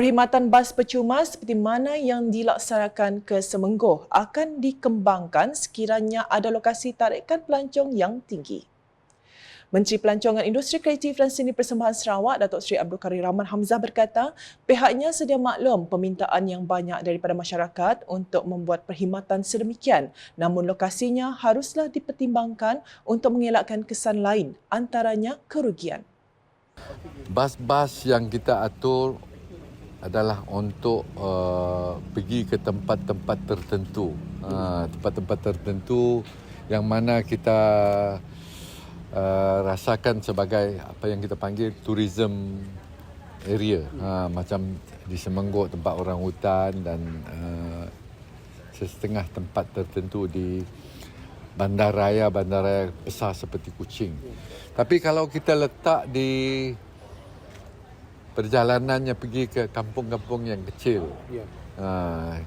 Perkhidmatan bas percuma seperti mana yang dilaksanakan ke Semenggoh akan dikembangkan sekiranya ada lokasi tarikan pelancong yang tinggi. Menteri Pelancongan Industri Kreatif dan Seni Persembahan Sarawak, Datuk Seri Abdul Karim Rahman Hamzah berkata, pihaknya sedia maklum permintaan yang banyak daripada masyarakat untuk membuat perkhidmatan sedemikian, namun lokasinya haruslah dipertimbangkan untuk mengelakkan kesan lain, antaranya kerugian. Bas-bas yang kita atur adalah untuk uh, pergi ke tempat-tempat tertentu. Uh, tempat-tempat tertentu yang mana kita uh, rasakan sebagai apa yang kita panggil tourism area. Uh, macam di Semenggok tempat orang hutan dan uh, setengah tempat tertentu di bandaraya-bandaraya besar seperti Kuching. Tapi kalau kita letak di perjalanannya pergi ke kampung-kampung yang kecil. Ya. Uh,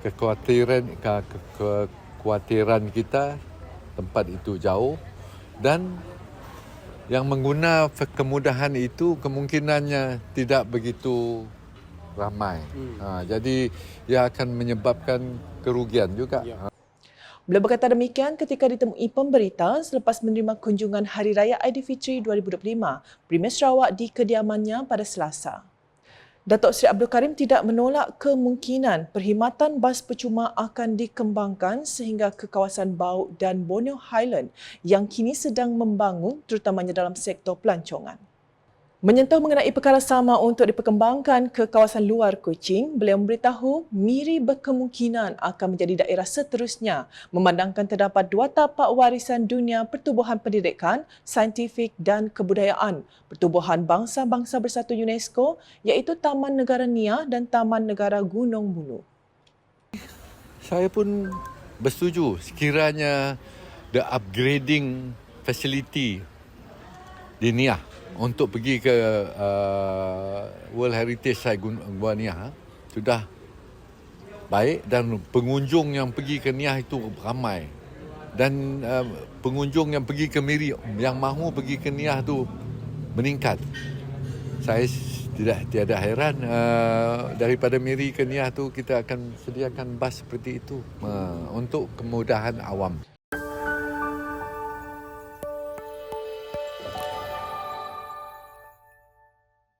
kekhawatiran ke, ke, kekhawatiran kita tempat itu jauh dan yang mengguna kemudahan itu kemungkinannya tidak begitu ramai. Hmm. Uh, jadi ia akan menyebabkan kerugian juga. Ya. Beliau berkata demikian ketika ditemui pemberita selepas menerima kunjungan Hari Raya Aidilfitri 2025 Premier Sarawak di kediamannya pada Selasa. Datuk Seri Abdul Karim tidak menolak kemungkinan perkhidmatan bas percuma akan dikembangkan sehingga ke kawasan Bau dan Borneo Highland yang kini sedang membangun terutamanya dalam sektor pelancongan. Menyentuh mengenai perkara sama untuk diperkembangkan ke kawasan luar Kuching, beliau memberitahu Miri berkemungkinan akan menjadi daerah seterusnya memandangkan terdapat dua tapak warisan dunia pertubuhan pendidikan, saintifik dan kebudayaan pertubuhan bangsa-bangsa bersatu UNESCO iaitu Taman Negara Nia dan Taman Negara Gunung Bunu. Saya pun bersetuju sekiranya the upgrading facility di Nia untuk pergi ke uh, World Heritage Site Gua Niah sudah baik dan pengunjung yang pergi ke Niah itu ramai dan uh, pengunjung yang pergi ke Miri yang mahu pergi ke Niah itu meningkat. Saya tidak tiada heran uh, daripada Miri ke Niah tu kita akan sediakan bas seperti itu uh, untuk kemudahan awam.